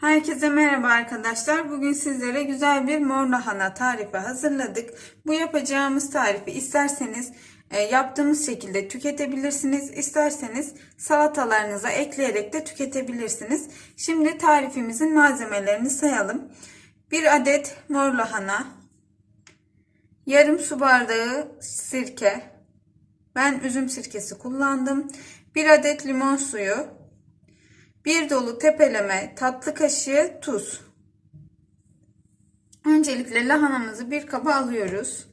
Herkese merhaba arkadaşlar. Bugün sizlere güzel bir mor lahana tarifi hazırladık. Bu yapacağımız tarifi isterseniz e, yaptığımız şekilde tüketebilirsiniz. İsterseniz salatalarınıza ekleyerek de tüketebilirsiniz. Şimdi tarifimizin malzemelerini sayalım. 1 adet mor lahana, yarım su bardağı sirke, ben üzüm sirkesi kullandım. 1 adet limon suyu, bir dolu tepeleme tatlı kaşığı tuz. Öncelikle lahanamızı bir kaba alıyoruz.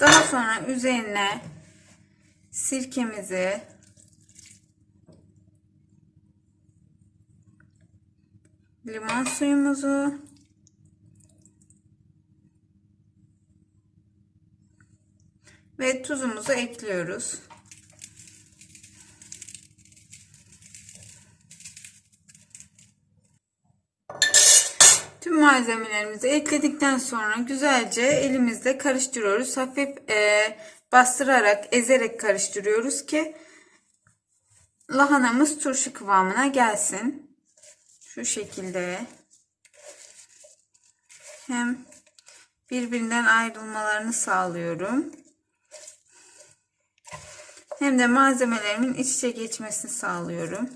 Daha sonra üzerine sirkemizi limon suyumuzu ve tuzumuzu ekliyoruz. Tüm malzemelerimizi ekledikten sonra güzelce elimizle karıştırıyoruz. Hafif e, bastırarak, ezerek karıştırıyoruz ki lahanamız turşu kıvamına gelsin. Şu şekilde hem birbirinden ayrılmalarını sağlıyorum hem de malzemelerimin iç içe geçmesini sağlıyorum.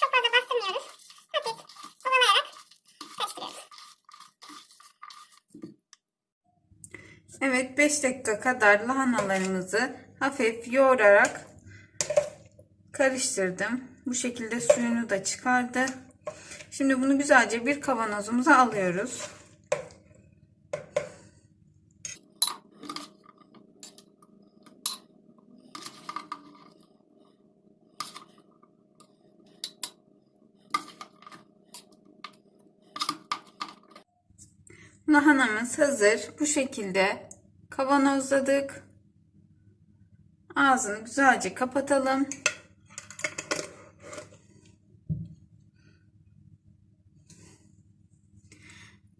Çok fazla bastırmıyoruz. Hafif ovalayarak karıştırıyoruz. Evet 5 dakika kadar lahanalarımızı hafif yoğurarak karıştırdım. Bu şekilde suyunu da çıkardı. Şimdi bunu güzelce bir kavanozumuza alıyoruz. Lahanamız hazır. Bu şekilde kavanozladık. Ağzını güzelce kapatalım.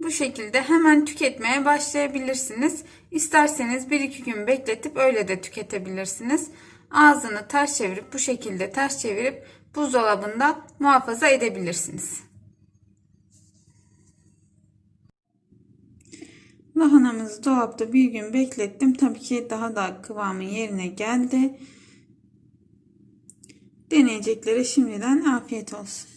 Bu şekilde hemen tüketmeye başlayabilirsiniz. İsterseniz 1-2 gün bekletip öyle de tüketebilirsiniz. Ağzını ters çevirip bu şekilde ters çevirip buzdolabında muhafaza edebilirsiniz. Lahanamızı dolapta bir gün beklettim. Tabii ki daha da kıvamı yerine geldi. Deneyeceklere şimdiden afiyet olsun.